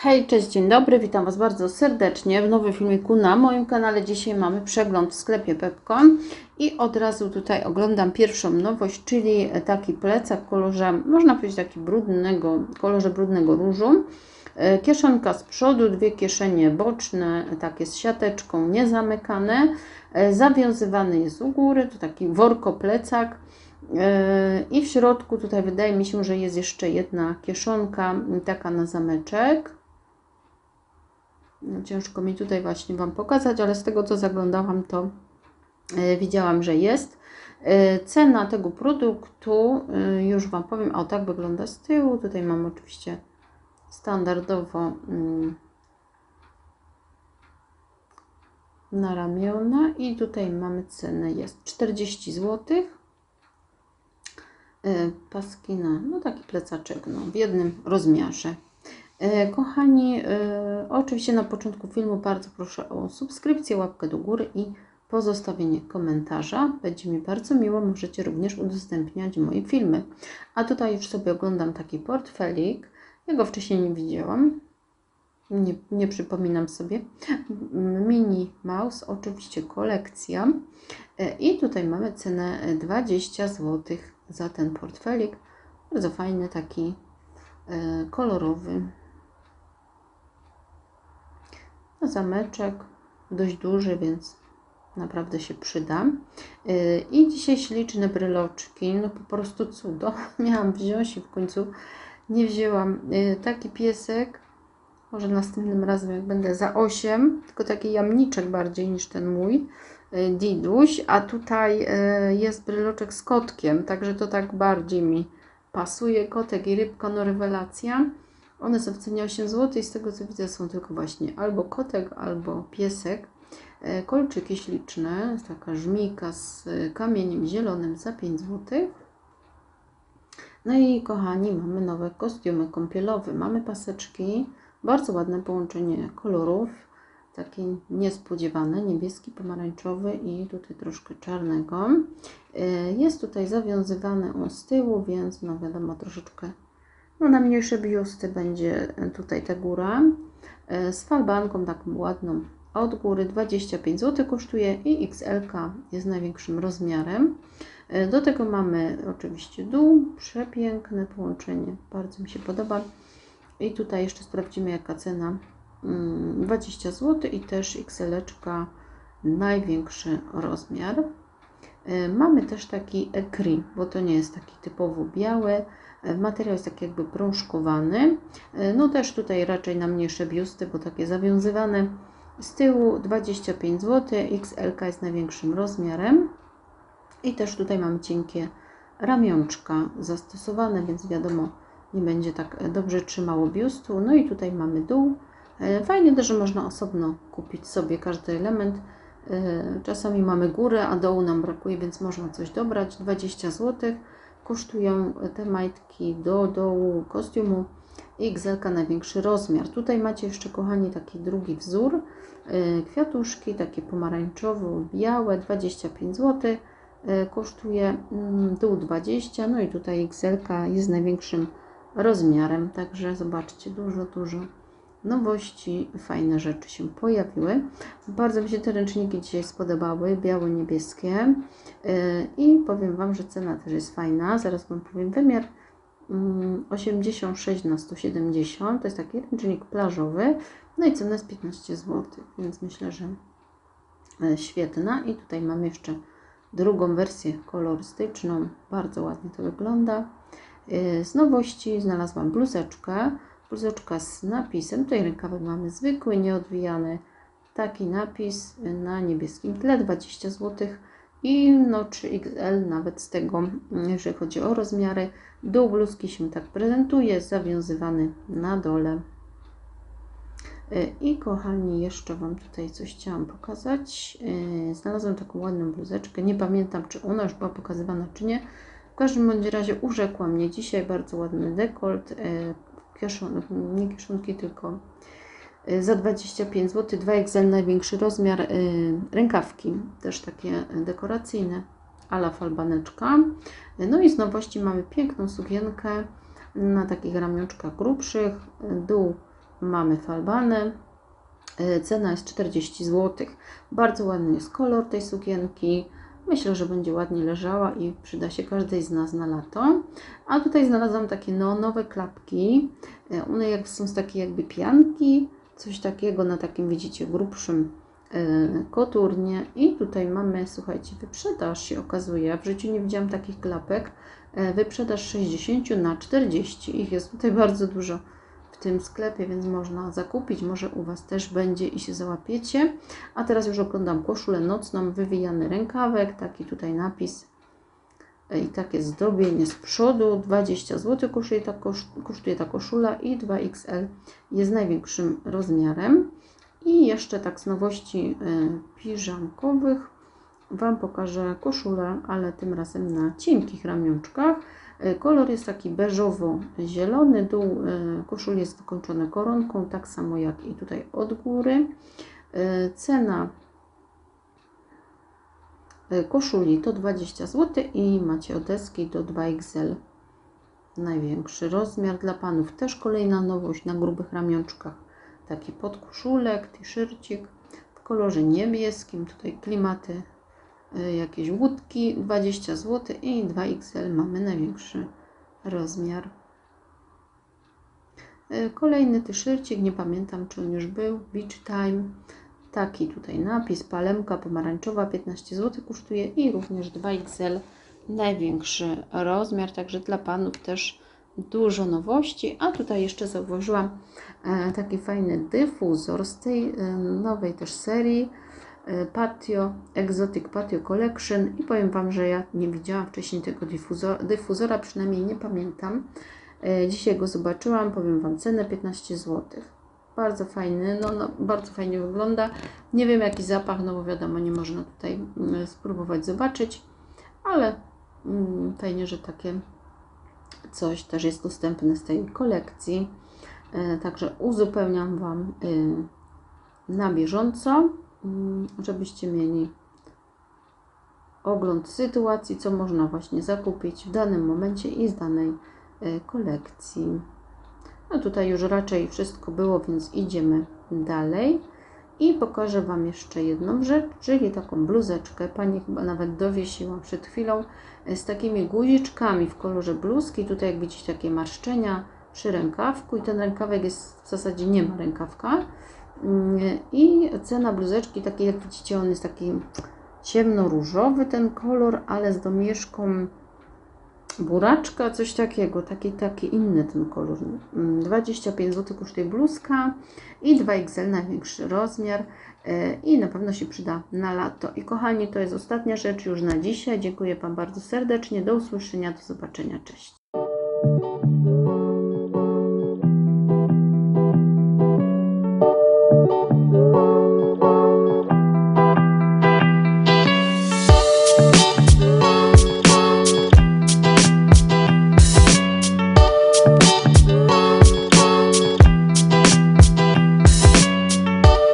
Hej, cześć, dzień dobry, witam Was bardzo serdecznie w nowym filmiku na moim kanale. Dzisiaj mamy przegląd w sklepie Pepcon i od razu tutaj oglądam pierwszą nowość, czyli taki plecak w kolorze, można powiedzieć taki brudnego, kolorze brudnego różu. E, Kieszonka z przodu, dwie kieszenie boczne, takie z siateczką, niezamykane. E, Zawiązywany jest u góry, to taki worko plecak. E, I w środku tutaj wydaje mi się, że jest jeszcze jedna kieszonka, taka na zameczek. No, ciężko mi tutaj właśnie Wam pokazać, ale z tego co zaglądałam, to e, widziałam, że jest. E, Cena tego produktu, e, już Wam powiem, o tak wygląda z tyłu. Tutaj mam oczywiście standardowo mm, na ramiona i tutaj mamy cenę, jest 40 zł. Paski na, no taki plecaczek, no, w jednym rozmiarze. E, Kochani, e, oczywiście na początku filmu bardzo proszę o subskrypcję, łapkę do góry i pozostawienie komentarza. Będzie mi bardzo miło, możecie również udostępniać moje filmy. A tutaj już sobie oglądam taki portfelik. Ja go wcześniej nie widziałam. Nie, nie przypominam sobie. Mini Mouse, oczywiście kolekcja. E, I tutaj mamy cenę 20 zł za ten portfelik. Bardzo fajny, taki kolorowy. Zameczek dość duży, więc naprawdę się przyda. Yy, I dzisiaj śliczne bryloczki, no po prostu cudo. Miałam wziąć i w końcu nie wzięłam. Yy, taki piesek, może następnym razem jak będę za 8, tylko taki jamniczek bardziej niż ten mój. yy, Diduś, a tutaj jest bryloczek z kotkiem, także to tak bardziej mi pasuje. Kotek i rybka, no rewelacja. One są w cenie 8 zł i z tego co widzę są tylko właśnie albo kotek, albo piesek. E, kolczyki śliczne, taka żmijka z kamieniem zielonym za 5 zł. No i kochani, mamy nowe kostiumy kąpielowe. Mamy paseczki, bardzo ładne połączenie kolorów, takie niespodziewane, niebieski, pomarańczowy i tutaj troszkę czarnego. E, jest tutaj zawiązywane z tyłu, więc no wiadomo, troszeczkę no na mniejsze biusty będzie tutaj ta góra e, z falbanką taką ładną od góry 25 zł kosztuje i XL jest największym rozmiarem. E, do tego mamy oczywiście dół, przepiękne połączenie, bardzo mi się podoba. I tutaj jeszcze sprawdzimy jaka cena, 20 mm, zł i też XL największy rozmiar. E, mamy też taki ekri, bo to nie jest taki typowo biały, E, materiał jest tak jakby prążkowany. E, no też tutaj raczej na mniejsze biusty, bo takie zawiązywane. Z tyłu 25 zł, XL jest największym rozmiarem. I też tutaj mamy cienkie ramionczka zastosowane, więc wiadomo, nie będzie tak dobrze trzymało biustu. No i tutaj mamy dół. Fajnie też, że można osobno kupić sobie każdy element. Czasami mamy górę, a dołu nam brakuje, więc można coś dobrać. 20 zł kosztują te majtki do dołu kostiumu XL największy rozmiar. Tutaj macie jeszcze, kochani, taki drugi wzór. Y, kwiatuszki, takie pomarańczowo-białe, 25 zł. Kosztuje mm, dół 20, no i tutaj XL jest największym rozmiarem, także zobaczcie, dużo, dużo nowości, fajne rzeczy się pojawiły. Bardzo mi się te ręczniki dzisiaj spodobały, biało-niebieskie y, i powiem Wam, że cena też jest fajna. Zaraz Wam powiem wymiar 86 mm, na 170 to jest taki ręcznik plażowy no i cena jest 15 zł, więc myślę, że e, świetna i tutaj mam jeszcze drugą wersję kolorystyczną, bardzo ładnie to wygląda. Y, z nowości znalazłam bluzeczkę bluzeczka z napisem. Tutaj rękawy mamy zwykły, nieodwijany. Taki napis na niebieskim tle, 20 zł. I no 3XL nawet z tego, jeżeli chodzi o rozmiary. Dół bluzki się tak prezentuje, zawiązywany na dole. I kochani, jeszcze Wam tutaj coś chciałam pokazać. Znalazłam taką ładną bluzeczkę. Nie pamiętam, czy ona już była pokazywana, czy nie. W każdym bądź razie urzekła mnie dzisiaj. Bardzo ładny dekolt kieszon, nie kieszonki, tylko y, za 25 zł, 2XL największy rozmiar, y, rękawki, też takie dekoracyjne, ala falbaneczka. No i z nowości mamy piękną sukienkę na takich ramionczkach grubszych, dół mamy falbany. E, Cena jest 40 zł. Bardzo ładny jest kolor tej sukienki. Myślę, że będzie ładnie leżała i przyda się każdej z nas na lato. A tutaj znalazłam takie neonowe klapki. E, One jak są z takiej jakby pianki, coś takiego na takim, widzicie, grubszym e, koturnie. I tutaj mamy, słuchajcie, wyprzedaż się okazuje. W życiu nie widziałam takich klapek. E, Wyprzedaż 60 na 40. Ich jest tutaj bardzo dużo tym sklepie, więc można zakupić. Może u Was też będzie i się załapiecie. A teraz już oglądam koszulę nocną, wywijany rękawek, taki tutaj napis i takie zdobienie z przodu. 20 zł kosztuje ta, kosz- kosztuje ta koszula i 2XL jest największym rozmiarem. I jeszcze tak z nowości y, piżamkowych Wam pokażę koszulę, ale tym razem na cienkich ramionczkach. Y, Kolor jest taki beżowo-zielony, dół y, koszuli jest wykończony koronką, tak samo jak i tutaj od góry. Y, Cena koszuli to 20 zł i macie odeski do 2XL. Największy rozmiar dla panów. Też kolejna nowość na grubych ramionczkach. Taki podkoszulek, t-shircik w kolorze niebieskim. Tutaj klimaty jakieś łódki 20 zł i 2XL mamy największy rozmiar. Y, Kolejny t-shircik, nie pamiętam czy on już był, Beach Time. Taki tutaj napis, palemka pomarańczowa 15 zł kosztuje i również 2XL największy rozmiar, także dla panów też dużo nowości. A tutaj jeszcze zauważyłam e, taki fajny dyfuzor z tej e, nowej też serii Patio, Exotic Patio Collection i powiem Wam, że ja nie widziałam wcześniej tego dyfuzora, dyfuzora przynajmniej nie pamiętam. E, Dzisiaj go zobaczyłam, powiem Wam cenę 15 zł. Bardzo fajny, no, no bardzo fajnie wygląda. Nie wiem jaki zapach, no bo wiadomo, nie można tutaj mm, spróbować zobaczyć, ale mm, fajnie, że takie coś też jest dostępne z tej kolekcji. E, Także uzupełniam Wam na bieżąco, żebyście mieli ogląd sytuacji, co można właśnie zakupić w danym momencie i z danej y, kolekcji. No tutaj już raczej wszystko było, więc idziemy dalej. I pokażę Wam jeszcze jedną rzecz, czyli taką bluzeczkę. Pani chyba nawet dowiesiła przed chwilą e, z takimi guziczkami w kolorze bluzki. Tutaj jak widzicie takie marszczenia przy rękawku i ten rękawek jest w zasadzie nie ma rękawka. Mm, I cena bluzeczki takiej jak widzicie on jest taki ciemnoróżowy ten kolor, ale z domieszką buraczka, coś takiego, taki, taki inny ten kolor. Mm, 25 zł kosztuje bluzka i 2XL największy rozmiar e, i na pewno się przyda na lato. I kochani, to jest ostatnia rzecz już na dzisiaj. Dziękuję Wam bardzo serdecznie. Do usłyszenia, do zobaczenia. Cześć.